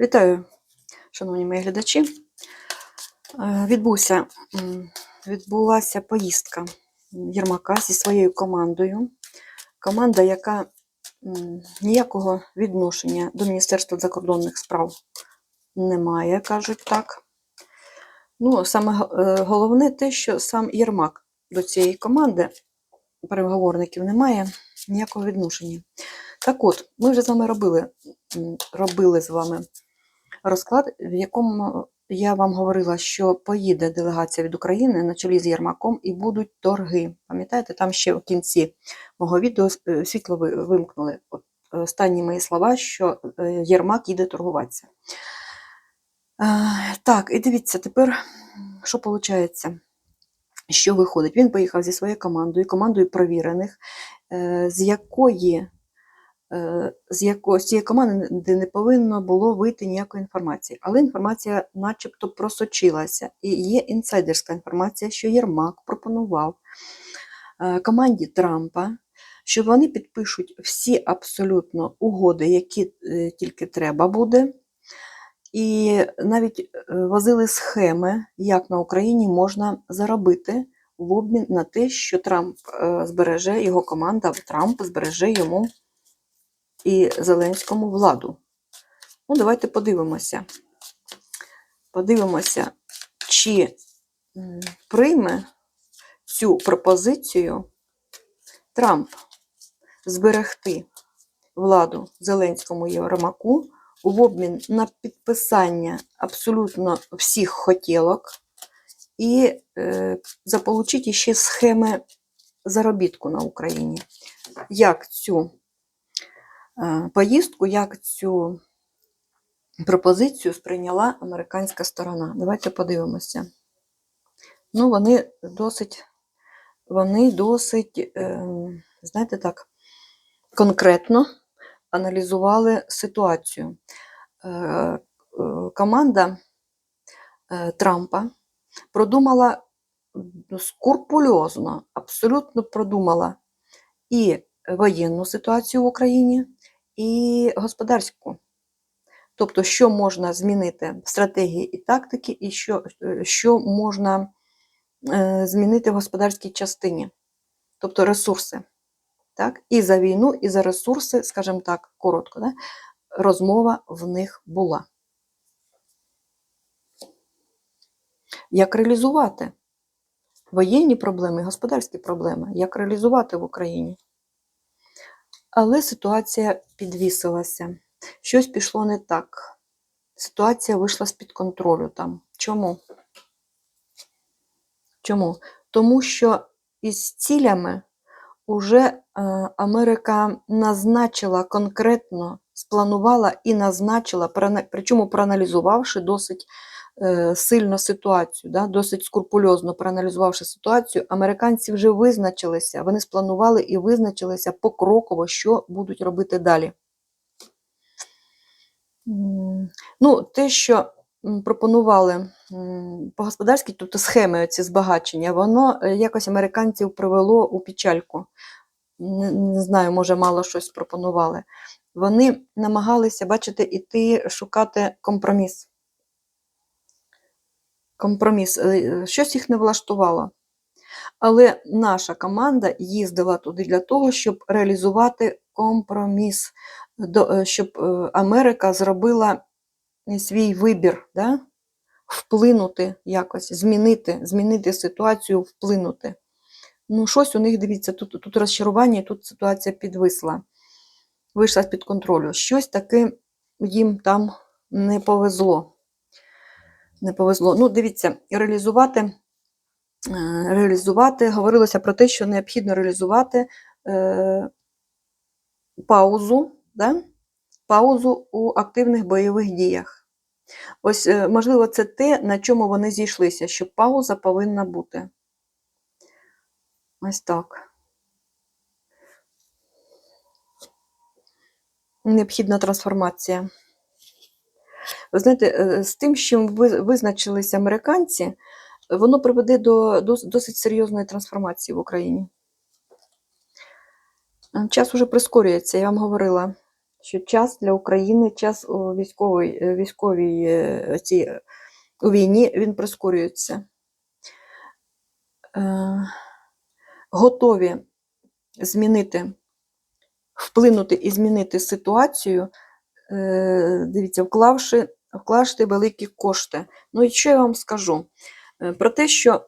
Вітаю, шановні мої глядачі. Е, Відбувся, відбулася поїздка Єрмака зі своєю командою. Команда, яка ніякого відношення до Міністерства закордонних справ не має, кажуть так. Ну, саме е, головне те, що сам Єрмак до цієї команди переговорників не має ніякого відношення. Так от, ми вже з вами робили, робили з вами розклад, в якому я вам говорила, що поїде делегація від України на чолі з Єрмаком і будуть торги. Пам'ятаєте, там ще в кінці мого відео е, світло вимкнули. От, е, останні мої слова, що е, Єрмак їде торгуватися. Так, і дивіться, тепер що виходить? Що виходить? Він поїхав зі своєю командою, командою провірених, з якої якої з цієї команди не повинно було вийти ніякої інформації. Але інформація начебто просочилася. І є інсайдерська інформація, що Єрмак пропонував е, команді Трампа, що вони підпишуть всі абсолютно угоди, які е, тільки треба буде. І навіть е, возили схеми, як на Україні можна заробити в обмін на те, що Трамп е, збереже, його команда Трамп збереже йому і Зеленському владу. Ну, давайте подивимося. Подивимося, чи прийме цю пропозицію Трамп зберегти владу Зеленському і в обмін на підписання абсолютно всіх хотілок і е, заполучити ще схеми заробітку на Україні. Як цю поїздку, як цю пропозицію сприйняла американська сторона. Давайте подивимося. Ну, вони досить, вони досить, е, знаєте так, конкретно аналізували ситуацію. Е, е, команда е, Трампа продумала скрупульозно, абсолютно продумала і воєнну ситуацію в Україні, і господарську. Тобто, що можна змінити в стратегії і тактики, і що, е, що можна е, змінити в господарській частині, тобто ресурси. Так? І за війну, і за ресурси, скажімо так, коротко, да? розмова в них була. Як реалізувати воєнні проблеми, господарські проблеми, як реалізувати в Україні? Але ситуація підвісилася. Щось пішло не так. Ситуація вийшла з-під контролю там. Чому? Чому? Тому що із цілями уже е, Америка назначила конкретно, спланувала і назначила, причому проаналізувавши досить сильно ситуацію, да, досить скрупульозно проаналізувавши ситуацію, американці вже визначилися, вони спланували і визначилися покроково, що будуть робити далі. Ну, те, що пропонували по господарській, тобто схеми ці збагачення, воно е, якось американців привело у печальку. Не, не знаю, може, мало щось пропонували. Вони намагалися, бачите, іти шукати компроміс. Компроміс. Е, Щось їх не влаштувало. Але наша команда їздила туди для того, щоб реалізувати компроміс, е, щоб е, Америка зробила свій вибір, да? вплинути якось, змінити, змінити ситуацію, вплинути. Ну, щось у них, дивіться, тут, тут розчарування, і тут ситуація підвисла, вийшла з-під контролю. Щось таки їм там не повезло. Не повезло. Ну, дивіться, реалізувати, е, реалізувати, говорилося про те, що необхідно реалізувати е, паузу, да? паузу у активних бойових діях. Ось, е, можливо, це те, на чому вони зійшлися, що пауза повинна бути. Ось так. Необхідна трансформація. Ви знаєте, е, з тим, чим визначилися американці, воно приведе до досить серйозної трансформації в Україні. Е, Час уже прискорюється, я вам говорила. що час для України, час у військовій, е, військовій е, цій, у війні він прискорюється. Готові змінити, вплинути і змінити ситуацію, дивіться, вклавши, вклавши великі кошти. Ну і що я вам скажу? Е, Про те, що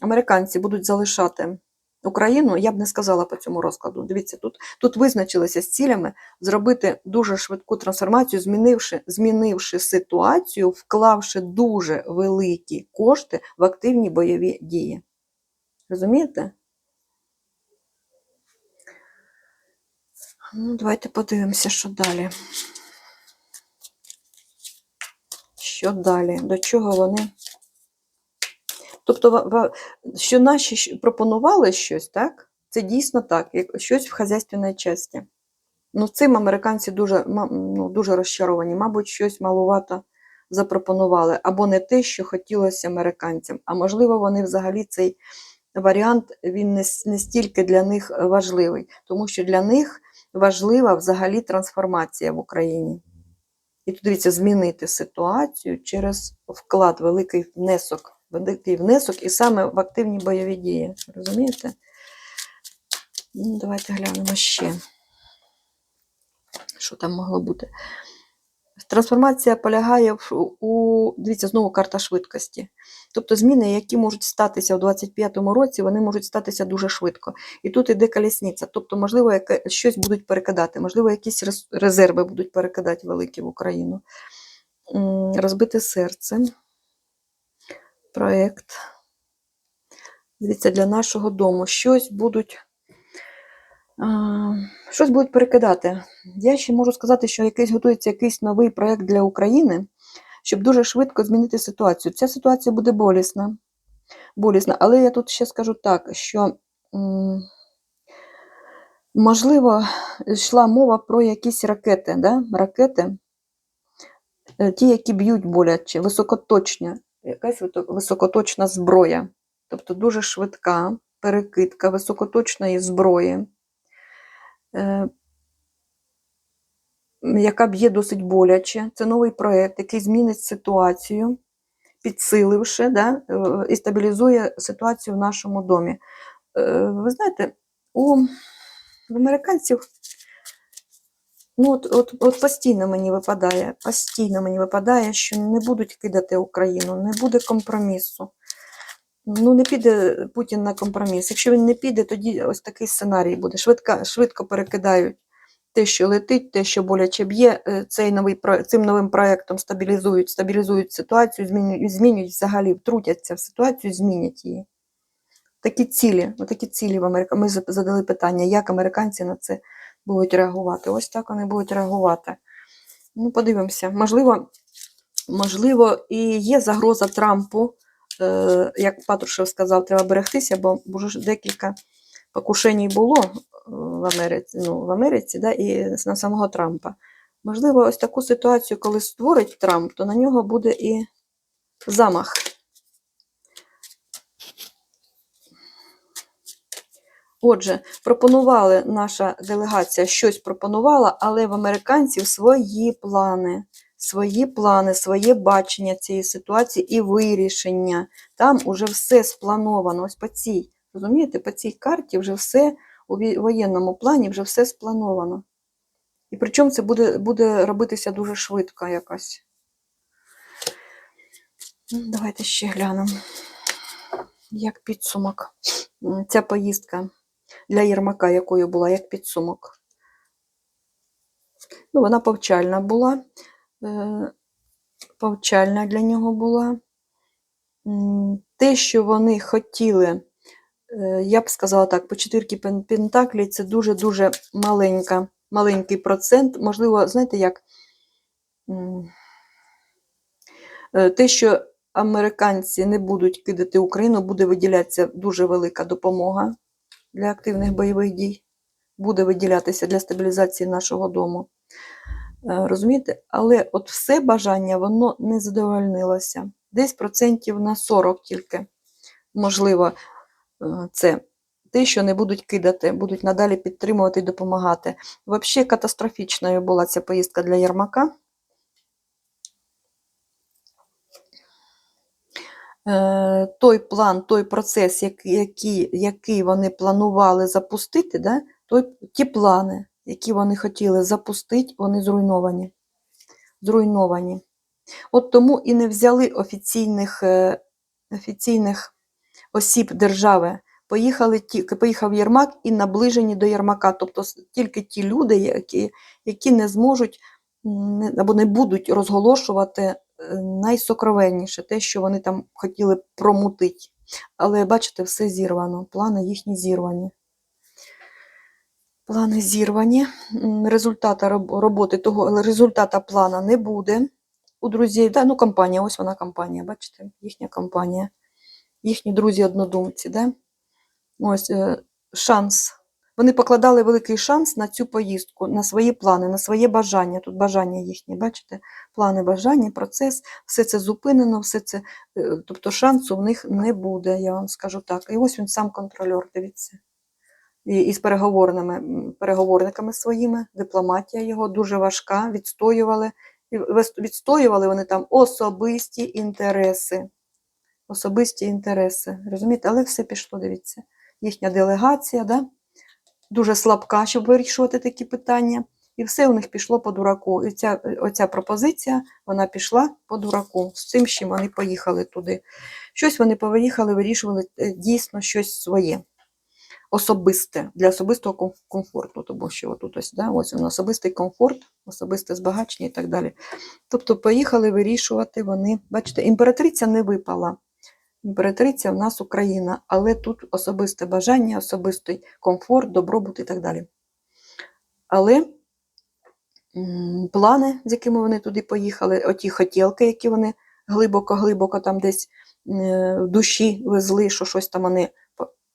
американці будуть залишати Україну, я б не сказала по цьому розкладу. Дивіться, тут, тут визначилися з цілями зробити дуже швидку трансформацію, змінивши, змінивши ситуацію, вклавши дуже великі кошти в активні бойові дії. Розумієте? Ну, давайте подивимося, що далі. Що далі? До чого вони? Тобто, що наші пропонували щось, так? Це дійсно так, як щось в хазяйственній часті. Ну, цим американці дуже, ну, дуже розчаровані. Мабуть, щось малувато запропонували, або не те, що хотілося американцям. А можливо, вони взагалі цей варіант він не, не стільки для них важливий, тому що для них важлива взагалі трансформація в Україні. І тут дивіться, змінити ситуацію через вклад, великий внесок, великий внесок і саме в активні бойові дії. Розумієте? Ну, давайте глянемо ще, що там могло бути. Трансформація полягає в, у, дивіться, знову карта швидкості. Тобто зміни, які можуть статися у 25-му році, вони можуть статися дуже швидко. І тут іде колісниця. Тобто, можливо, яке, щось будуть перекидати, можливо, якісь резерви будуть перекидати великі в Україну. Розбите серце. Проєкт. Дивіться, для нашого дому щось будуть. Щось будуть перекидати. Я ще можу сказати, що якийсь готується якийсь новий проєкт для України, щоб дуже швидко змінити ситуацію. Ця ситуація буде болісна. болісна. Але я тут ще скажу так, що можливо йшла мова про якісь ракети, да? ракети, е, ті, які б'ють боляче, високоточні, якась високоточна зброя, тобто дуже швидка перекидка високоточної зброї. Е, яка б'є досить боляче. Це новий проєкт, який змінить ситуацію, підсиливши да, е, і стабілізує ситуацію в нашому домі. Е, Ви знаєте, у американців ну, от, от, от постійно мені випадає, постійно мені випадає, що не будуть кидати Україну, не буде компромісу. Ну, не піде Путін на компроміс. Якщо він не піде, тоді ось такий сценарій буде. Швидко, швидко перекидають те, що летить, те, що боляче б'є, е, цей новий, цим новим проєктом стабілізують, стабілізують ситуацію, змінюють, змінюють взагалі, втрутяться в ситуацію, змінять її. Такі цілі, такі цілі в Америці. Ми задали питання, як американці на це будуть реагувати. Ось так вони будуть реагувати. Ну, подивимося. Можливо, можливо, і є загроза Трампу. Е, як Патрушев сказав, треба берегтися, бо вже декілька покушень було е, в Америці, ну, в Америці да, і на самого Трампа. Можливо, ось таку ситуацію, коли створить Трамп, то на нього буде і замах. Отже, пропонували наша делегація щось пропонувала, але в американців свої плани, свої плани, своє бачення цієї ситуації і вирішення. Там уже все сплановано. Ось по цій, розумієте, по цій карті вже все у воєнному плані вже все сплановано. І причому це буде, буде робитися дуже швидко якось. Ну, Давайте ще глянемо. Як підсумок. Ця поїздка для Єрмака, якою була, як підсумок. Ну, вона повчальна була. Е, повчальна для нього була. Те, що вони хотіли, е, я б сказала так, по четвірки пен- пентаклі це дуже-дуже маленька, маленький процент. Можливо, знаєте, як е, те, що американці не будуть кидати Україну, буде виділятися дуже велика допомога для активних бойових дій, буде виділятися для стабілізації нашого дому. Е, Розумієте? Але от все бажання воно не задовольнилося. Десь процентів на 40 тільки, можливо, е, це те, що не будуть кидати, будуть надалі підтримувати і допомагати. Взагалі катастрофічною була ця поїздка для Єрмака. Е, той план, той процес, який, який, вони планували запустити, да, той, ті плани, які вони хотіли запустити, вони зруйновані. зруйновані. От тому і не взяли офіційних, е, офіційних осіб держави. Поїхали ті, поїхав Єрмак і наближені до Єрмака, тобто тільки ті люди, які, які не зможуть або не будуть розголошувати е, найсокровенніше, те, що вони там хотіли промутити. Але бачите, все зірвано, плани їхні зірвані. Плани зірвані, результата роботи того, результата плана не буде. У друзів, да, ну компанія, ось вона компанія, бачите, їхня компанія, їхні друзі-однодумці, да? ось е, шанс. Вони покладали великий шанс на цю поїздку, на свої плани, на своє бажання. Тут бажання їхні, бачите? Плани, бажання, процес, все це зупинено, все це, е, тобто шансу в них не буде, я вам скажу так. І ось він сам контрольор, дивіться. І, і переговорними, переговорниками своїми, дипломатія його дуже важка, відстоювали. Відстоювали вони там особисті інтереси. Особисті інтереси. Розумієте? Але все пішло, дивіться. Їхня делегація, да? дуже слабка, щоб вирішувати такі питання. І все у них пішло по дураку. І ця, оця пропозиція вона пішла по дураку. З цим, з чим вони поїхали туди. Щось вони поїхали, вирішували е, дійсно щось своє. Особисте, для особистого комфорту, тому що отут ось, да, ось він особистий комфорт, особисте збагачення і так далі. Тобто поїхали вирішувати вони. Бачите, імператриця не випала. Імператриця в нас Україна, але тут особисте бажання, особистий комфорт, добробут і так далі. Але плани, з якими вони туди поїхали, оті хотілки, які вони глибоко-глибоко там десь е, в душі везли, що щось там вони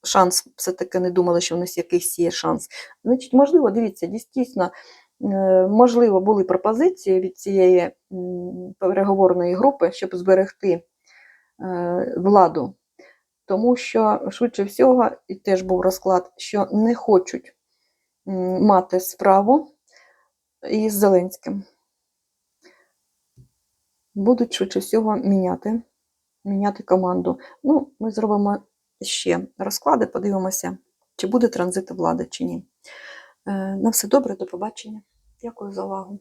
шанс все-таки не думали, що в них якийсь є шанс. Значить, можливо, дивіться, дійсно, е, можливо, були пропозиції від цієї переговорної групи, щоб зберегти е, владу. Тому що, швидше всього, і теж був розклад, що не хочуть мати справу із Зеленським. Будуть швидше всього міняти, міняти команду. Ну, ми зробимо ще розклади, подивимося, чи буде транзит влади, чи ні. Е, На все добре, до побачення. Дякую за увагу.